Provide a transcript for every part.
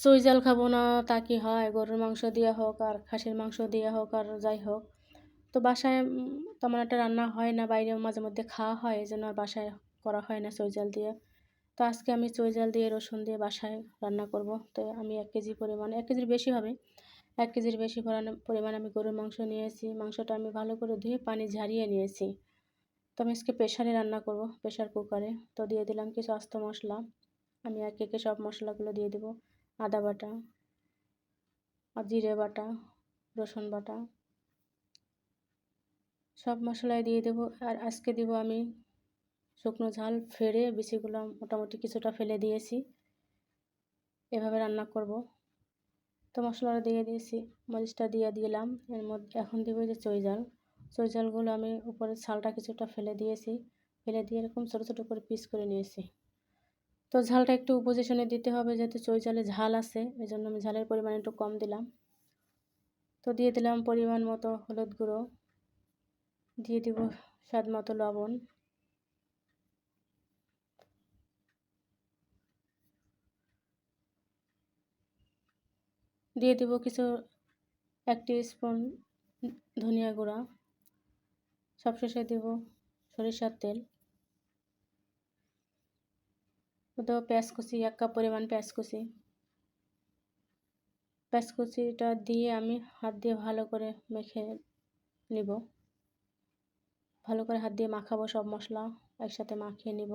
চুই জাল খাব না, তা কি হয়? গরুর মাংস দিয়ে হোক আর খাসির মাংস দিয়ে হোক আর যাই হোক। তো বাসায় তেমন একটা রান্না হয় না বাইরে মাঝে মধ্যে খাওয়া হয় এই জন্য আর বাসায় করা হয় না চুই জাল দিয়ে। তো আজকে আমি চুই জাল দিয়ে রসুন দিয়ে বাসায় রান্না করব। তো আমি এক কেজি পরিমাণ, এক কেজির বেশি হবে। এক কেজির বেশি পরিমাণ আমি গরুর মাংস নিয়েছি। মাংসটা আমি ভালো করে ধুয়ে পানি ঝারিয়ে নিয়েছি। তো আমি আজকে প্রেশারে রান্না করব প্রেশার কুকারে। তো দিয়ে দিলাম কিছু আস্ত মশলা। আমি এক একে সব মশলাগুলো দিয়ে দেবো। আদা বাটা জিরে বাটা, রসুন বাটা, সব মশলায় দিয়ে দেবো। আর আজকে দিব আমি শুকনো ঝাল, ফেড়ে বিচিগুলো মোটামুটি কিছুটা ফেলে দিয়েছি। এভাবে রান্না করব। তো মশলাটা দিয়ে দিয়েছি, মরিচটা দিয়ে দিলাম। এর মধ্যে এখন দিব যে চই জাল চই জালগুলো আমি উপরে ছালটা কিছুটা ফেলে দিয়েছি। ফেলে দিয়ে এরকম ছোটো ছোটো করে পিস করে নিয়েছি। তো ঝালটা একটু উপজিশনে দিতে হবে যেহেতু চই জালে ঝাল আছে এই জন্য আমি ঝালের পরিমাণ একটু কম দিলাম। তো দিয়ে দিলাম পরিমাণ মতো হলুদ গুঁড়ো, দিয়ে দিব স্বাদ মতো লবণ। দিয়ে দিব কিছু এক স্পুন ধনিয়া গুঁড়া, সবশেষে দেব সরিষার তেল। দেবো পেঁয়াজ কুচি এক কাপ পরিমাণ পেঁয়াজ কুচি পেঁয়াজ কুচিটা দিয়ে আমি হাত দিয়ে ভালো করে মেখে নিব। ভালো করে হাত দিয়ে মাখাবো সব মশলা, একসাথে মাখিয়ে নিব।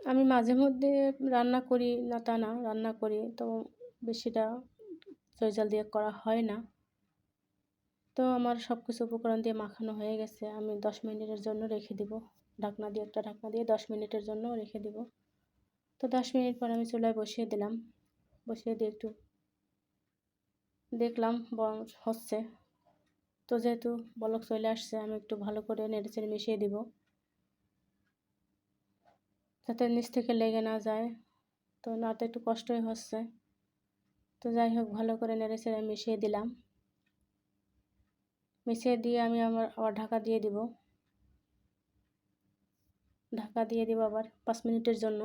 আমি মাঝে মধ্যে রান্না করি না তা না, রান্না করি তো বেশিটা জয়জাল দিয়ে করা হয় না। তো আমার সব কিছু উপকরণ দিয়ে মাখানো হয়ে গেছে। আমি দশ মিনিটের জন্য রেখে দিব। ঢাকনা দিয়ে একটা ঢাকনা দিয়ে দশ মিনিটের জন্য রেখে দিব। তো দশ মিনিট পর আমি চুলায় বসিয়ে দিলাম। বসিয়ে দিয়ে একটু দেখলাম হচ্ছে। তো যেহেতু বলক চলে আসছে, আমি একটু ভালো করে নেড়েচেড়ে মিশিয়ে দিব। যাতে নিচ থেকে লেগে না যায়। তো নাতে একটু কষ্টই হচ্ছে। তো যাই হোক, ভালো করে নেড়েচেড়ে মিশিয়ে দিলাম। মিশিয়ে দিয়ে আমি আমার, আবার ঢাকা দিয়ে দিব। ঢাকা দিয়ে দিব আবার পাঁচ মিনিটের জন্য।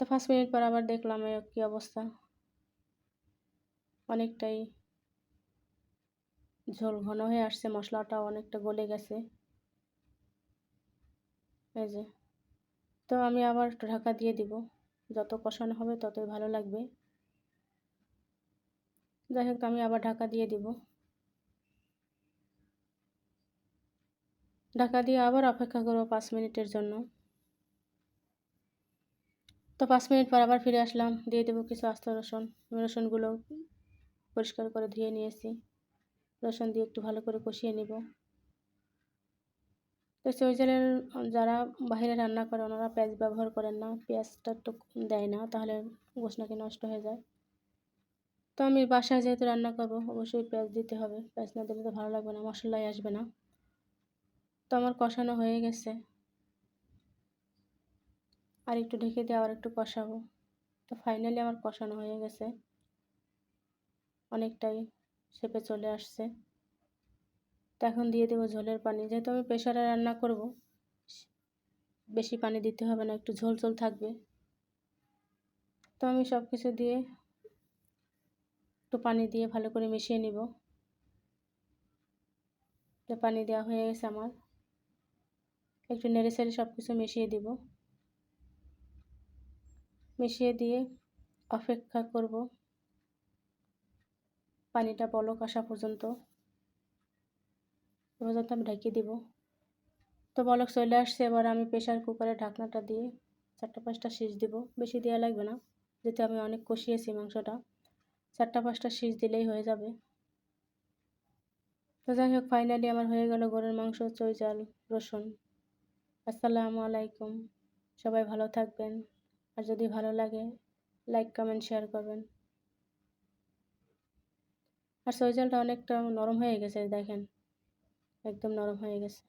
তো পাঁচ মিনিট পর আবার দেখলাম কী অবস্থা। অনেকটাই ঝোল ঘন হয়ে আসছে, মশলাটা অনেকটা গলে গেছে। এই যে। তো আমি আবার ঢাকা দিয়ে দিব। যত কষানো হবে ততই ভালো লাগবে। যাই হোক, আমি আবার ঢাকা দিয়ে দিব। ঢাকা দিয়ে আবার অপেক্ষা করব পাঁচ মিনিটের জন্য। তো পাঁচ মিনিট পর আবার ফিরে আসলাম, দিয়ে দেবো কিছু আস্ত রসুন। রসুনগুলো পরিষ্কার করে ধুয়ে নিয়েছি। রসুন দিয়ে একটু ভালো করে কষিয়ে নিব। তো চৈজালের যারা বাইরে রান্না করে, ওনারা পেঁয়াজ ব্যবহার করেন না। পেঁয়াজটা একটু দেয় না, তাহলে গোস নাকি নষ্ট হয়ে যায়। তো আমি বাসায় যেহেতু রান্না করব, অবশ্যই পেঁয়াজ দিতে হবে। পেঁয়াজ না দিলে তো ভালো লাগবে না, মশলাই আসবে না। তো আমার কষানো হয়ে গেছে। আর একটু ঢেকে দিয়ে আবার একটু কষাবো। তো ফাইনালি আমার কষানো হয়ে গেছে। অনেকটাই শেপে চলে আসছে। তো এখন দিয়ে দেবো ঝোলের পানি। যেহেতু আমি প্রেশারে রান্না করব, বেশি পানি দিতে হবে না, একটু ঝোল ঝোল থাকবে। তো আমি সব কিছু দিয়ে একটু পানি দিয়ে ভালো করে মিশিয়ে নিব। তো পানি দেওয়া হয়ে গেছে আমার। একটু নেড়ে সেড়ে সব কিছু মিশিয়ে দিব। মিশিয়ে দিয়ে অপেক্ষা করব। পানিটা বলক আসা পর্যন্ত। পর্যন্ত আমি ঢেকে দিব। তো বলক চলে আসছে, এবার আমি প্রেশার কুকারে ঢাকনাটা দিয়ে চারটা পাঁচটা সিজ দিব। বেশি দেওয়া লাগবে না, যেহেতু আমি অনেক কষিয়েছি মাংসটা। চারটা পাঁচটা সিজ দিলেই হয়ে যাবে। তো যাই হোক ফাইনালি আমার হয়ে গেল গরুর মাংস চই চাল রসুন। আসসালামু আলাইকুম। সবাই ভালো থাকবেন। আর যদি ভালো লাগে লাইক কমেন্ট শেয়ার করবেন। আর সোয়েজালটা অনেকটা নরম হয়ে গেছে, দেখেন। একদম নরম হয়ে গেছে।